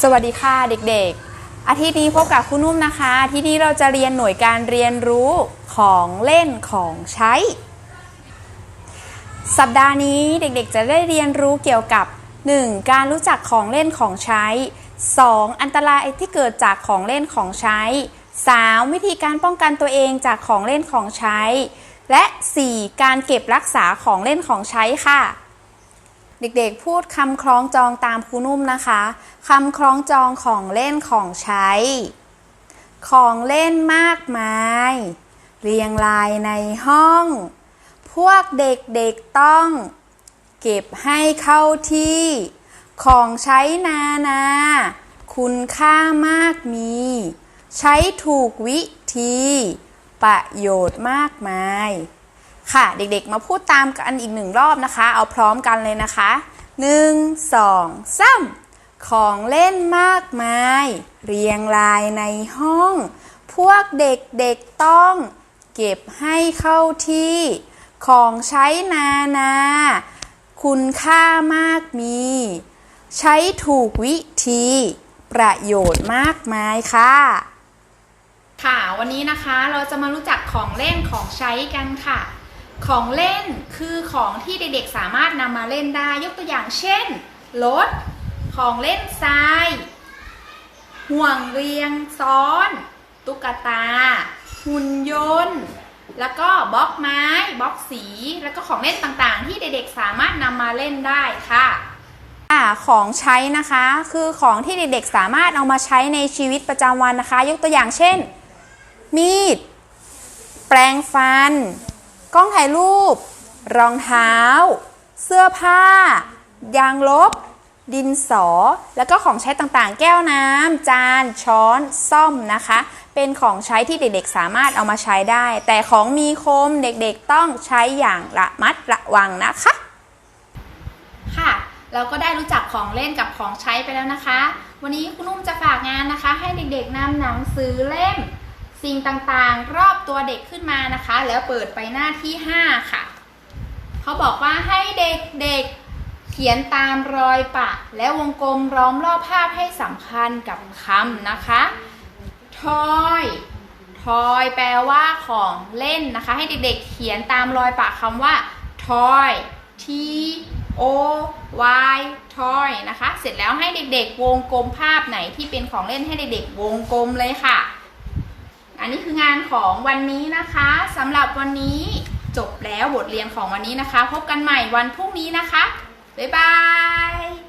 สวัสดีค่ะเด็กๆ อาทิตย์นี้พบกับคุณนุ่มนะคะทิตย์นี้เราจะเรียนหน่วยการเรียนรู้ของเล่นของใช้ สัปดาห์นี้เด็กๆ จะได้เรียนรู้เกี่ยวกับ 1. การรู้จักของเล่นของใช้ 2. อันตรายที่เกิดจากของเล่นของใช้ 3. วิธีการป้องกันตัวเองจากของเล่นของใช้ และ 4. การเก็บรักษาของเล่นของใช้ค่ะ เด็กๆพูดคำคล้องจองตามครูนุ่มนะคะคำคล้องจองของเล่นของใช้ ของเล่นมากมาย เรียงรายในห้อง พวกเด็กๆต้อง เก็บให้เข้าที่ ของใช้นานา คุณค่ามากมี ใช้ถูกวิธี ประโยชน์มากมาย ค่ะ เด็กๆ มาพูดตามกันอีกหนึ่งรอบนะคะ เอาพร้อมกันเลยนะคะ1 2 3ของเล่นมากมาย เรียงรายในห้อง พวกเด็กๆต้อง เก็บให้เข้าที่ ของใช้นานา คุณค่ามากมี ใช้ถูกวิธี ประโยชน์มากมายค่ะค่ะ วันนี้นะคะเราจะมารู้จักของเล่นของใช้กันค่ะ ของเล่นคือของที่เด็กๆสามารถนำมาเล่นได้ ยกตัวอย่างเช่นรถของเล่นทราย ห่วงเรียงซ้อน ตุ๊กตา หุ่นยนต์ แล้วก็บล็อกไม้บล็อกสี แล้วก็ของเล่นต่างๆ ที่เด็กๆสามารถนำมาเล่นได้ค่ะอ่าของใช้นะคะคือของที่เด็กๆสามารถเอามาใช้ในชีวิตประจำวันนะคะ ยกตัวอย่างเช่น มีด แปรงฟัน กล้องถ่ายรูป รองเท้า เสื้อผ้า ยางลบ ดินสอ แล้วก็ของใช้ต่างๆ แก้วน้ำจาน ช้อน ซ่อมนะคะ เป็นของใช้ที่เด็กๆ สามารถเอามาใช้ได้ แต่ของมีคมเด็กๆต้องใช้อย่างระมัดระวังนะคะ ค่ะเราก็ได้รู้จักของเล่นกับของใช้ไปแล้วนะคะ วันนี้คุณนุ่มจะฝากงานนะคะ ให้เด็กๆนำหนังสือเล่ม สิ่งต่างๆ รอบตัวเด็กขึ้นมานะคะ แล้วเปิดไปหน้าที่ 5 ค่ะ เขาบอกว่าให้เด็กๆเขียนตามรอยปะ และวงกลมล้อมรอบภาพให้สัมพันธ์กับคำนะคะทอยทอยแปลว่าของเล่นนะคะ ให้เด็กๆ เขียนตามรอยปะคำว่าทอย T O Y ทอยนะคะ เสร็จแล้วให้เด็กๆ วงกลมภาพไหนที่เป็นของเล่นให้เด็กๆ วงกลมเลยค่ะ อันนี้คืองานของวันนี้นะคะสำหรับวันนี้จบแล้วบทเรียนของวันนี้นะคะ พบกันใหม่วันพรุ่งนี้นะคะ บ๊ายบาย